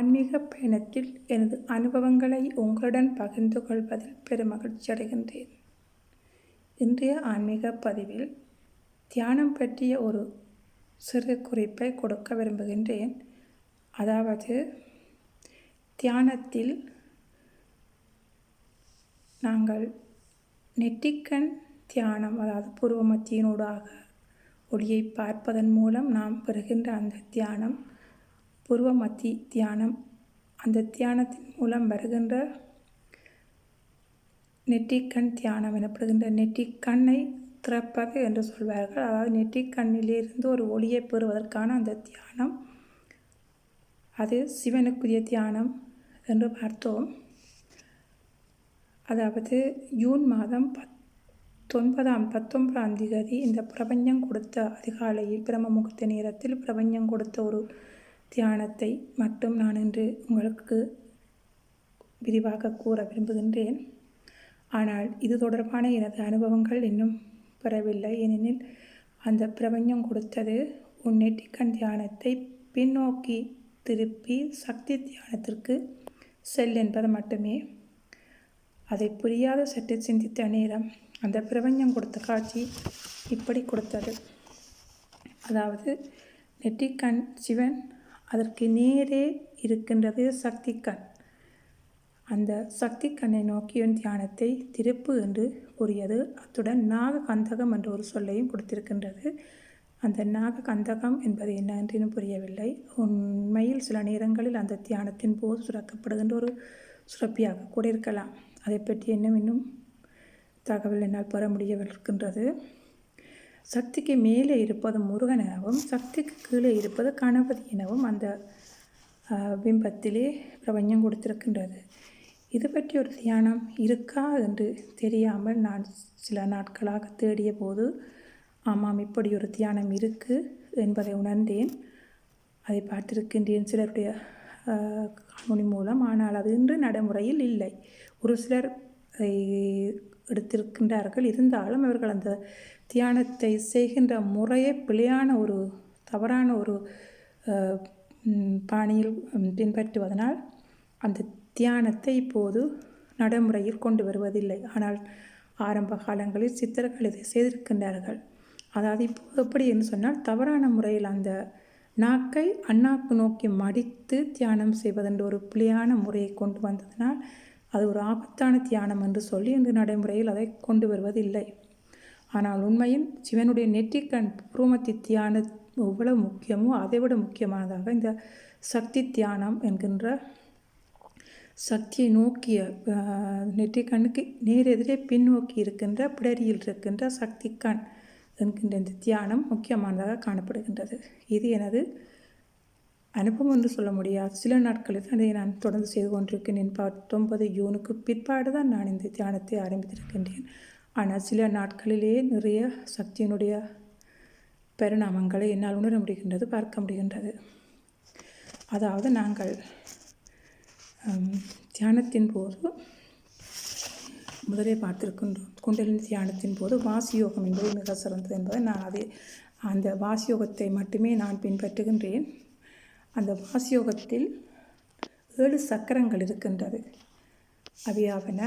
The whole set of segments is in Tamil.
ஆன்மீக பயணத்தில் எனது அனுபவங்களை உங்களுடன் பகிர்ந்து கொள்வதில் பெருமகிழ்ச்சி அடைகின்றேன். இன்றைய ஆன்மீக பதிவில் தியானம் பற்றிய ஒரு சிறு குறிப்பை கொடுக்க விரும்புகின்றேன். அதாவது தியானத்தில் நாங்கள் நெட்டிக்கண் தியானம் அதாவது பூர்வ மத்தியினூடாக ஒளியை பார்ப்பதன் மூலம் நாம் பெறுகின்ற அந்த தியானம் பூர்வ மத்தி தியானம் அந்த தியானத்தின் மூலம் வருகின்ற நெற்றிக்கண் தியானம் எனப்படுகின்ற நெற்றிக்கண்ணை திறப்பது என்று சொல்வார்கள். அதாவது நெற்றிக்கண்ணிலிருந்து ஒரு ஒளியை பெறுவதற்கான அந்த தியானம். அது சிவனுக்குரிய தியானம் என்று பார்த்தோம். அதாவது ஜூன் மாதம் பத்தொன்பதாம் பத்தொன்பதாம் திகதி இந்த பிரபஞ்சம் கொடுத்த அதிகாலையில் பிரம்ம முகூர்த்த நேரத்தில் பிரபஞ்சம் கொடுத்த ஒரு தியானத்தை மட்டும் நான் இன்று உங்களுக்கு விரிவாக கூற விரும்புகின்றேன். ஆனால் இது தொடர்பான எனது அனுபவங்கள் இன்னும் பெறவில்லை. ஏனெனில் அந்த பிரபஞ்சம் கொடுத்தது உன் நெட்டிக்கண் தியானத்தை பின்னோக்கி திருப்பி சக்தி தியானத்திற்கு செல் என்பது மட்டுமே. அதை புரியாத சற்று சிந்தித்த நேரம் அந்த பிரபஞ்சம் கொடுத்த காட்சி இப்படி கொடுத்தது. அதாவது நெட்டிக்கண் சிவன் அதற்கு நேரே இருக்கின்றது சக்தி கண் அந்த சக்தி கண்ணை நோக்கிய தியானத்தை திருப்பு என்று கூறியது. அத்துடன் நாக கந்தகம் என்ற ஒரு சொல்லையும் கொடுத்திருக்கின்றது. அந்த நாக கந்தகம் என்பது என்ன என்று புரியவில்லை. உண்மையில் சில நேரங்களில் அந்த தியானத்தின் போது சுரக்கப்படுகின்ற ஒரு சுரப்பியாக கூட இருக்கலாம். அதை பற்றி இன்னும் இன்னும் தகவல் என்னால் பெற முடியவிருக்கின்றது. சக்திக்கு மேலே இருப்பது முருகன் எனவும் சக்திக்கு கீழே இருப்பது கணபதி எனவும் அந்த பிம்பத்திலே பிரபஞ்சம் கொடுத்திருக்கின்றது. இது பற்றி ஒரு தியானம் இருக்கா என்று தெரியாமல் நான் சில நாட்களாக தேடிய போது ஆமாம் இப்படி ஒரு தியானம் இருக்குது என்பதை உணர்ந்தேன். அதை பார்த்திருக்கின்றேன் சிலருடைய காணொலி மூலம். ஆனால் அது இன்று நடைமுறையில் இல்லை. ஒரு சிலர் அதை எடுத்திருக்கின்றார்கள். இருந்தாலும் அவர்கள் அந்த தியானத்தை செய்கின்ற முறையே பிழையான ஒரு தவறான ஒரு பாணியில் பின்பற்றுவதனால் அந்த தியானத்தை இப்போது நடைமுறையில் கொண்டு வருவதில்லை. ஆனால் ஆரம்ப காலங்களில் சித்தர்கள் இதை செய்திருக்கின்றார்கள். அதாவது இப்போது எப்படி என்று சொன்னால் தவறான முறையில் அந்த நாக்கை அண்ணாக்கு நோக்கி மடித்து தியானம் செய்வதென்ற ஒரு பிழையான முறையை கொண்டு வந்ததனால் அது ஒரு ஆபத்தான தியானம் என்று சொல்லி இந்த நடைமுறையில் அதை கொண்டு வருவதில்லை. ஆனால் உண்மையில் சிவனுடைய நெற்றிக்கண் பூர்வமத்தி தியானம் எவ்வளவு முக்கியமோ அதை விட முக்கியமானதாக இந்த சக்தி தியானம் என்கின்ற சக்தியை நோக்கிய நெற்றி கண்ணுக்கு நேர் எதிரே பின்னோக்கி இருக்கின்ற பிடரியில் இருக்கின்ற சக்தி கண் என்கின்ற இந்த தியானம் முக்கியமானதாக காணப்படுகின்றது. இது எனது அனுபவம் என்று சொல்ல முடியாது. சில நாட்களில் தான் இதை நான் தொடர்ந்து செய்து கொண்டிருக்கிறேன். பத்தொன்பது ஜூனுக்கு பிற்பாடு தான் நான் இந்த தியானத்தை ஆரம்பித்திருக்கின்றேன். ஆனால் சில நாட்களிலே நிறைய சக்தியினுடைய பரிணாமங்களை என்னால் உணர முடிகின்றது பார்க்க முடிகின்றது. அதாவது நாங்கள் தியானத்தின் போது முதலே பார்த்திருக்கின்றோம். குண்டலின் தியானத்தின் போது வாசியோகம் என்பது மிக சிறந்தது என்பதை நான் அதை அந்த வாசியோகத்தை மட்டுமே நான் பின்பற்றுகின்றேன். அந்த வாசியோகத்தில் ஏழு சக்கரங்கள் இருக்கின்றது. அவையாவன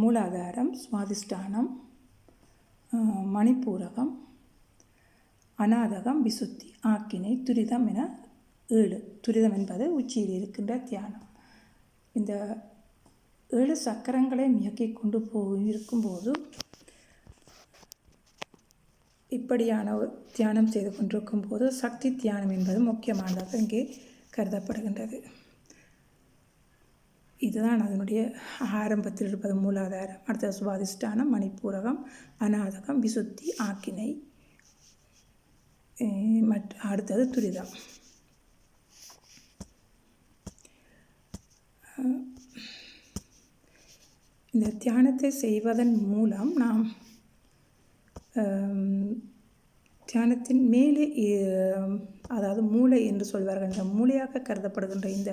மூலாதாரம் சுவாதிஷ்டானம் மணிப்பூரகம் அநாதகம் விசுத்தி ஆக்கினை துரிதம் என ஏழு. துரிதம் என்பது உச்சியில் இருக்கின்ற தியானம். இந்த ஏழு சக்கரங்களை மியக்கிக் கொண்டு போ இருக்கும்போது இப்படியான தியானம் செய்து கொண்டிருக்கும் போது சக்தி தியானம் என்பது முக்கியமானதாக இங்கே கருதப்படுகின்றது. இதுதான் அதனுடைய ஆரம்பத்தில் இருப்பது. மூலாதாரம். அடுத்த சுவாதிஷ்டானம் மணிப்பூரகம் அநாதகம் விசுத்தி ஆக்கினை. மற்ற அடுத்தது துரிதம். இந்த தியானத்தை செய்வதன் மூலம் நாம் தியானத்தின் மேலே அதாவது மூளை என்று சொல்வார்கள். இந்த மூளையாக கருதப்படுகின்ற இந்த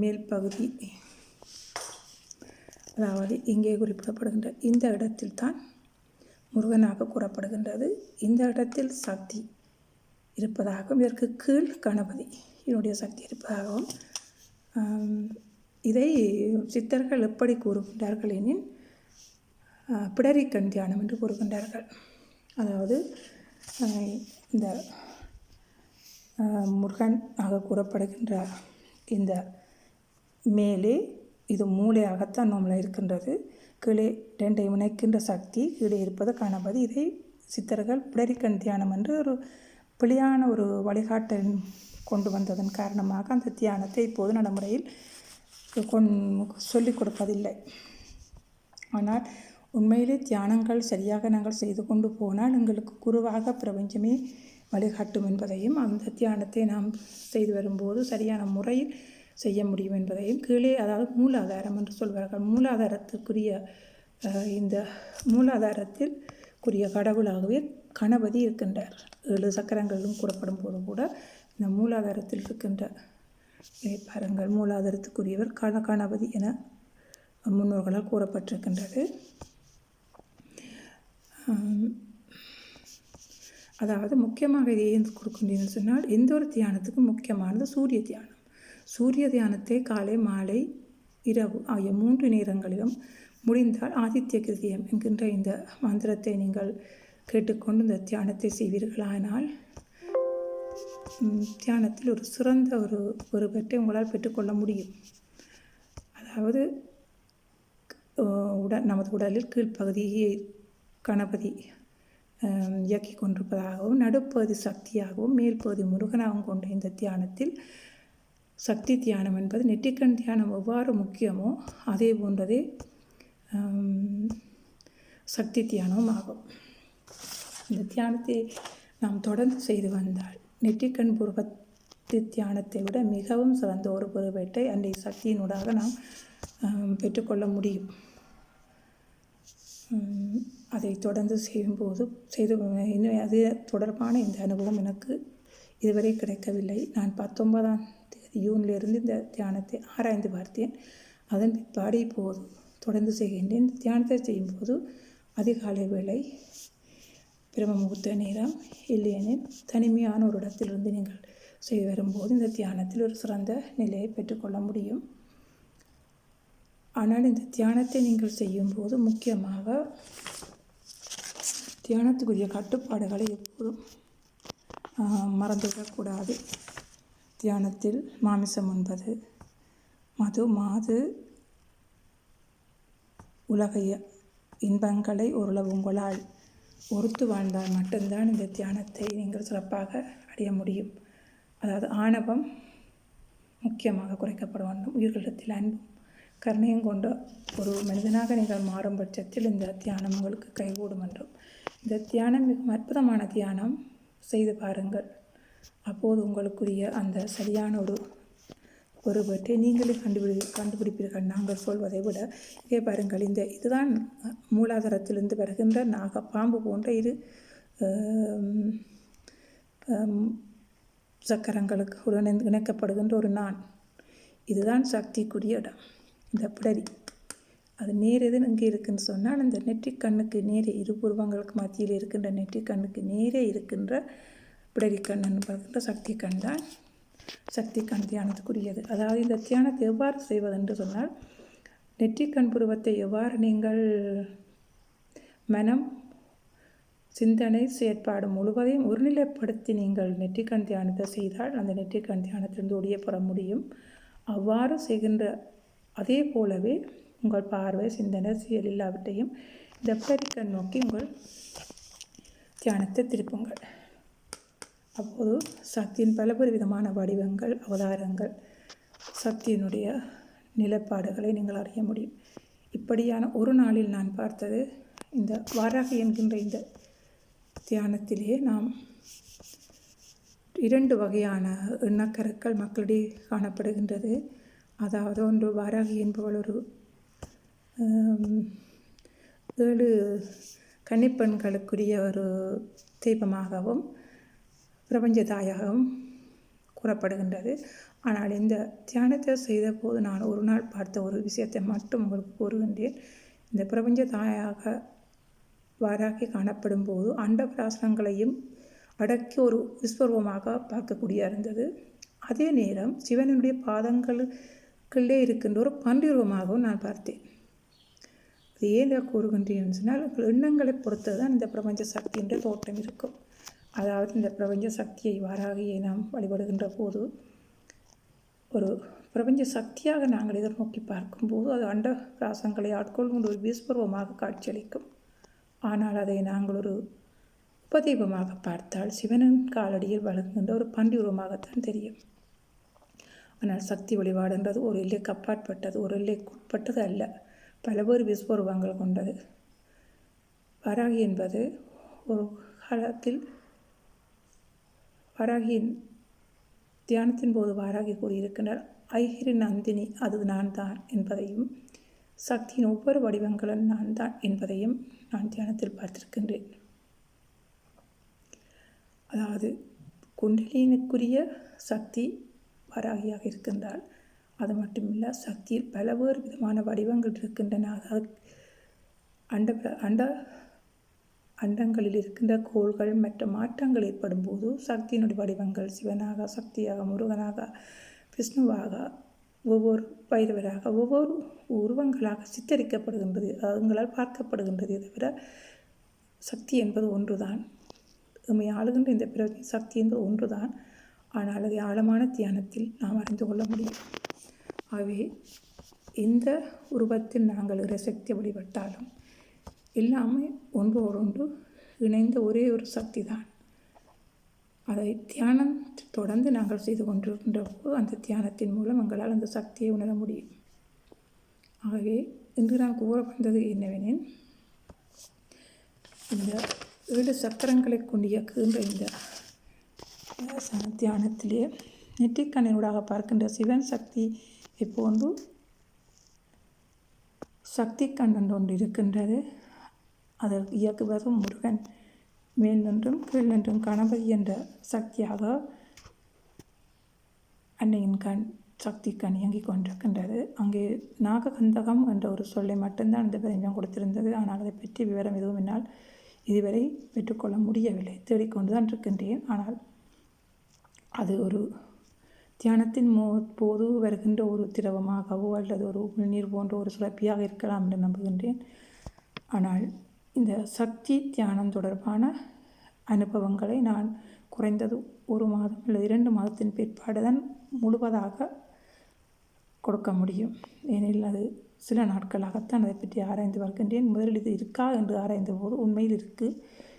மேல் பகுதி அதாவது இங்கே குறிப்பிடப்படுகின்ற இந்த இடத்தில் தான் முருகனாக கூறப்படுகின்றது. இந்த இடத்தில் சக்தி இருப்பதாகவும் இதற்கு கீழ் கணபதி இதனுடைய சக்தி இருப்பதாகவும் இதை சித்தர்கள் எப்படி கூறுகின்றார்கள் எனில் பிடரி பிடரிக்கண் தியானம் என்று கூறுகின்றார்கள். அதாவது இந்த முருகன் ஆக கூறப்படுகின்ற இந்த மேலே இது மூளையாகத்தான் நம்மளை இருக்கின்றது. கீழே ரெண்டை இணைக்கின்ற சக்தி கீழே இருப்பது காணப்பது இதை சித்தர்கள் பிளரிக்கண் தியானம் என்று ஒரு பிழையான ஒரு வழிகாட்டல் கொண்டு வந்ததன் காரணமாக அந்த தியானத்தை இப்போது நடைமுறையில் கொண் சொல்லிக் கொடுப்பதில்லை. ஆனால் உண்மையிலே தியானங்கள் சரியாக நாங்கள் செய்து கொண்டு போனால் எங்களுக்கு குருவாக பிரபஞ்சமே வழிகாட்டும் என்பதையும் அந்த தியானத்தை நாம் செய்து வரும்போது சரியான முறையில் செய்ய முடியும் என்பதையும் கீழே அதாவது மூலாதாரம் என்று சொல்வார்கள். மூலாதாரத்துக்குரிய இந்த மூலாதாரத்தில் குரிய கடவுளாகவே கணபதி இருக்கின்றார். ஏழு சக்கரங்களும் கூறப்படும் போது கூட இந்த மூலாதாரத்தில் இருக்கின்ற பாருங்கள் மூலாதாரத்துக்குரியவர் கண கணபதி என முன்னோர்களால் கூறப்பட்டிருக்கின்றது. அதாவது முக்கியமாக இதை ஏன் கொடுக்கின்றேன்னு சொன்னால் எந்த ஒரு தியானத்துக்கும் முக்கியமானது சூரிய தியானம். சூரிய தியானத்தை காலை மாலை இரவு ஆகிய மூன்று நேரங்களிலும் முடிந்தால் ஆதித்ய கிருதியம் என்கின்ற இந்த மந்திரத்தை நீங்கள் கேட்டுக்கொண்டு இந்த தியானத்தை செய்வீர்களானால் தியானத்தில் ஒரு சிறந்த ஒரு ஒரு பெற்றை உங்களால் பெற்றுக்கொள்ள முடியும். அதாவது உட உடல் நமது உடலில் கீழ்ப்பகுதியை கணபதி இயக்கி கொண்டிருப்பதாகவும் நடுப்பகுதி சக்தியாகவும் மேற்பகுதி முருகனாகவும் கொண்ட இந்த தியானத்தில் சக்தி தியானம் என்பது நெட்டிக்கண் தியானம் எவ்வாறு முக்கியமோ அதே போன்றதே சக்தி தியானமும் ஆகும். இந்த தியானத்தை நாம் தொடர்ந்து செய்து வந்தால் நெற்றிக்கண் பூர்வத்தி தியானத்தை விட மிகவும் சிறந்த ஒரு பெருவேட்டை அன்றைய சக்தியினூடாக நாம் பெற்றுக்கொள்ள முடியும். அதை தொடர்ந்து செய்யும்போது செய்து இன்னும் அது தொடர்பான இந்த அனுபவம் எனக்கு இதுவரை கிடைக்கவில்லை. நான் பத்தொன்பதாம் தேதி ஜூனிலிருந்து இந்த தியானத்தை ஆராய்ந்து பார்த்தேன். அதன் பிற்பாடு இப்போது தொடர்ந்து செய்கின்றேன். இந்த தியானத்தை செய்யும்போது அதிகாலை வேளை பிரம முகூர்த்த நேரம் இல்லையெனில் தனிமையான ஒரு இடத்திலிருந்து நீங்கள் செய்து வரும்போது இந்த தியானத்தில் ஒரு சிறந்த நிலையை பெற்றுக்கொள்ள முடியும். ஆனால் இந்த தியானத்தை நீங்கள் செய்யும்போது முக்கியமாக தியானத்துக்குரிய கட்டுப்பாடுகளை எப்போதும் மறந்துவிடக்கூடாது. தியானத்தில் மாமிசம் உண்பது. மது மாது உலகைய இன்பங்களை ஓரளவு உங்களால் ஒருத்து வாழ்ந்தால் மட்டும்தான் இந்த தியானத்தை நீங்கள் சிறப்பாக அடைய முடியும். அதாவது ஆணவம் முக்கியமாக குறைக்கப்பட வேண்டும். உயிர்களிடத்தில் அன்பும் கருணையும் கொண்ட ஒரு மனிதனாக நீங்கள் மாறும் பட்சத்தில் இந்த தியானம் உங்களுக்கு கைகூடும் என்றும் இந்த தியானம் மிகவும் அற்புதமான தியானம் செய்து பாருங்கள். அப்போது உங்களுக்குரிய அந்த சரியான ஒரு ஒருவற்றை நீங்களே கண்டுபிடி கண்டுபிடிப்பீர்கள். நாங்கள் சொல்வதை விட இதே பாருங்கள் இந்த இதுதான் மூலாதாரத்திலிருந்து வருகின்ற நாக பாம்பு போன்ற இரு சக்கரங்களுக்கு உடன் இணைக்கப்படுகின்ற ஒரு நான். இதுதான் சக்திக்குரிய இடம். இந்த பிடரி. அது நேர் எது இங்கே இருக்குதுன்னு சொன்னால் அந்த நெற்றிக் கண்ணுக்கு நேரே இரு புருவங்களுக்கு மத்தியில் இருக்கின்ற நெற்றிக் கண்ணுக்கு நேரே இருக்கின்ற பிடரி கண்ணன் என்பதுகின்ற சக்தி கண் தான். சக்தி கண் தியானத்துக்குரியது. அதாவது இந்த தியானத்தை எவ்வாறு செய்வதென்று சொன்னால் நெற்றிக்கண் புருவத்தை எவ்வாறு நீங்கள் மனம் சிந்தனை செயற்பாடு முழுவதையும் ஒருநிலைப்படுத்தி நீங்கள் நெற்றிக்கண் தியானத்தை செய்தால் அந்த நெற்றிக்கண் தியானத்திலிருந்து ஒளிய பெற முடியும். அவ்வாறு செய்கின்ற அதே போலவே உங்கள் பார்வை சிந்தனை செயல் எல்லாவற்றையும் இந்த பெரிக்கண் நோக்கி உங்கள் தியானத்தை திருப்புங்கள். அப்போது சக்தியின் பலவேறு விதமான வடிவங்கள் அவதாரங்கள் சக்தியினுடைய நிலப்பாடுகளை நீங்கள் அறிய முடியும். இப்படியான ஒரு நாளில் நான் பார்த்தது இந்த வாராகி என்கின்ற இந்த தியானத்திலே நாம் இரண்டு வகையான எண்ணக்கருக்கள் மக்களிடையே காணப்படுகின்றது. அதாவது ஒன்று வாராகி என்பவள் ஒரு ஏழு கன்னிப்பெண்களுக்குரிய ஒரு தெய்வமாகவும் பிரபஞ்ச தாயாகவும் கூறப்படுகின்றது. ஆனால் இந்த தியானத்தை செய்த போது நான் ஒரு நாள் பார்த்த ஒரு விஷயத்தை மட்டும் உங்களுக்கு கூறுகின்றேன். இந்த பிரபஞ்ச தாயாக வாராகி காணப்படும் போது அண்டபிராசனங்களையும் அடக்கி ஒரு விஸ்வரூபமாக பார்க்கக்கூடிய இருந்தது. அதே நேரம் சிவனுடைய பாதங்களுக்குள்ளே இருக்கின்ற ஒரு பன்றிரூபமாகவும் நான் பார்த்தேன். அது ஏன் கூறுகின்றேன் சொன்னால் எண்ணங்களை பொறுத்து தான் இந்த பிரபஞ்ச சக்தி என்ற தோட்டம் இருக்கும். அதாவது இந்த பிரபஞ்ச சக்தியை வாராகியை நாம் வழிபடுகின்ற போது ஒரு பிரபஞ்ச சக்தியாக நாங்கள் எதிர்நோக்கி பார்க்கும்போது அது அண்ட ராசங்களை ஆட்கொள்கின்ற ஒரு விஸ்வரூபமாக காட்சியளிக்கும். ஆனால் அதை நாங்கள் ஒரு உபதீபமாக பார்த்தால் சிவனின் காலடியில் வழங்குகின்ற ஒரு பண்டி உருவமாகத்தான் தெரியும். ஆனால் சக்தி வழிபாடுன்றது ஒரு எல்லைக்கு அப்பாற்பட்டது ஒரு எல்லைக்குட்பட்டது அல்ல. பலவேறு விஸ்வரூபங்கள் கொண்டது. வராகி என்பது ஒரு காலத்தில் வராகியின் தியானத்தின் போது வாராகி கூறியிருக்கின்றார் ஐகிரி நந்தினி அது நான் தான் என்பதையும் சக்தியின் ஒவ்வொரு வடிவங்களும் நான் தான் என்பதையும் நான் தியானத்தில் பார்த்திருக்கின்றேன். அதாவது குண்டலினுக்குரிய சக்தி வராகியாக இருக்கின்றால் அது மட்டுமில்லை சக்தியில் பல வேறு விதமான வடிவங்கள் இருக்கின்றன. அதாவது அண்ட அண்ட அண்டங்களில் இருக்கின்ற கோள்கள் மற்ற மாற்றங்கள் ஏற்படும் போது சக்தியினுடைய வடிவங்கள் சிவனாக சக்தியாக முருகனாக விஷ்ணுவாக ஒவ்வொரு பைரவராக ஒவ்வொரு உருவங்களாக சித்தரிக்கப்படுகின்றது. அதுங்களால் பார்க்கப்படுகின்றது தவிர சக்தி என்பது ஒன்றுதான். நம்மை ஆளுகின்ற இந்த பிறவி சக்தி என்பது ஒன்றுதான். ஆனால் அதை ஆழமான தியானத்தில் நாம் அறிந்து கொள்ள முடியும். ஆகவே எந்த உருவத்தில் நாங்கள் இறைசக்தி வழிபட்டாலும் எல்லாமே ஒன்றோடொன்று இணைந்த ஒரே ஒரு சக்தி தான் அதை தியானம் தொடர்ந்து நாங்கள் செய்து கொண்டிருக்கின்ற போது அந்த தியானத்தின் மூலம் எங்களால் அந்த சக்தியை உணர முடியும். ஆகவே இன்று நான் கூற வந்தது என்னவெனில் இந்த ஏழு சக்கரங்களை கொண்டு இயக்குகின்ற இந்த தியானத்திலே நெற்றிக்கண்ணினூடாக பார்க்கின்ற சிவன் சக்தி இப்போது சக்தி கண்டன் ஒன்று இருக்கின்றது. அதற்கு இயக்குவதும் முருகன் மேல் நின்றும் கீழ் நின்றும் கணபதி என்ற சக்தியாக அன்னையின் கண் சக்தி கண் இயங்கிக் கொண்டிருக்கின்றது. அங்கே நாககந்தகம் என்ற ஒரு சொல்லை மட்டும்தான் இந்த பிரஞ்சம் கொடுத்திருந்தது. ஆனால் அதை பற்றி விவரம் எதுவும் என்னால் இதுவரை பெற்றுக்கொள்ள முடியவில்லை. தேடிக்கொண்டு தான் இருக்கின்றேன். ஆனால் அது ஒரு தியானத்தின் மோ போது வருகின்ற ஒரு திரவமாகவோ அல்லது ஒரு உள்நீர் போன்ற ஒரு சுரப்பியாக இருக்கலாம் என்று நம்புகின்றேன். ஆனால் இந்த சக்தி தியானம் தொடர்பான அனுபவங்களை நான் குறைந்தது ஒரு மாதம் அல்லது இரண்டு மாதத்தின் பிற்பாடு தான் முழுவதாக கொடுக்க முடியும். ஏனெனில் அது சில நாட்களாகத்தான் அதை பற்றி ஆராய்ந்து வருகின்றேன். முதலில் இது இருக்கா என்று ஆராய்ந்த போது உண்மையில் இருக்குது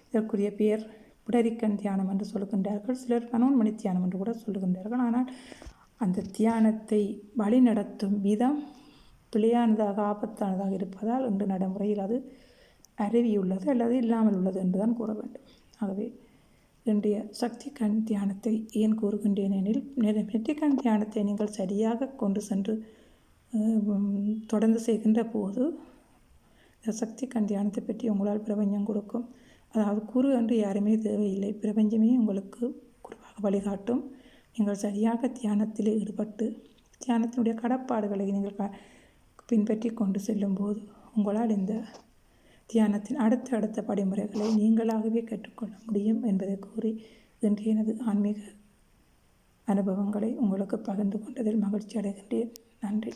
இதற்குரிய பெயர் புடரிக்கண் தியானம் என்று சொல்லுகின்றார்கள். சிலர் மனோன்மணி தியானம் என்று கூட சொல்லுகின்றார்கள். ஆனால் அந்த தியானத்தை வழிநடத்தும் விதம் பிழையானதாக ஆபத்தானதாக இருப்பதால் இன்று நடைமுறையில் அது அருவியுள்ளது அல்லது இல்லாமல் உள்ளது என்றுதான் கூற வேண்டும். ஆகவே இன்றைய சக்தி கண் தியானத்தை ஏன் கூறுகின்றேன் எனில் நெற்றி கண் தியானத்தை நீங்கள் சரியாக கொண்டு சென்று தொடர்ந்து செய்கின்ற போது இந்த சக்தி கண் தியானத்தை பற்றி உங்களால் பிரபஞ்சம் கொடுக்கும் அதாவது குரு என்று யாருமே தேவையில்லை. பிரபஞ்சமே உங்களுக்கு குருவாக வழிகாட்டும். நீங்கள் சரியாக தியானத்தில் ஈடுபட்டு தியானத்தினுடைய கடப்பாடுகளை நீங்கள் பின்பற்றி கொண்டு செல்லும்போது உங்களால் இந்த தியானத்தின் அடுத்த அடுத்த படிமுறைகளை நீங்களாகவே கற்றுக்கொள்ள முடியும் என்பதை கூறி இன்று எனது ஆன்மீக அனுபவங்களை உங்களுக்கு பகிர்ந்து கொண்டதில் மகிழ்ச்சி அடைகின்றேன். நன்றி.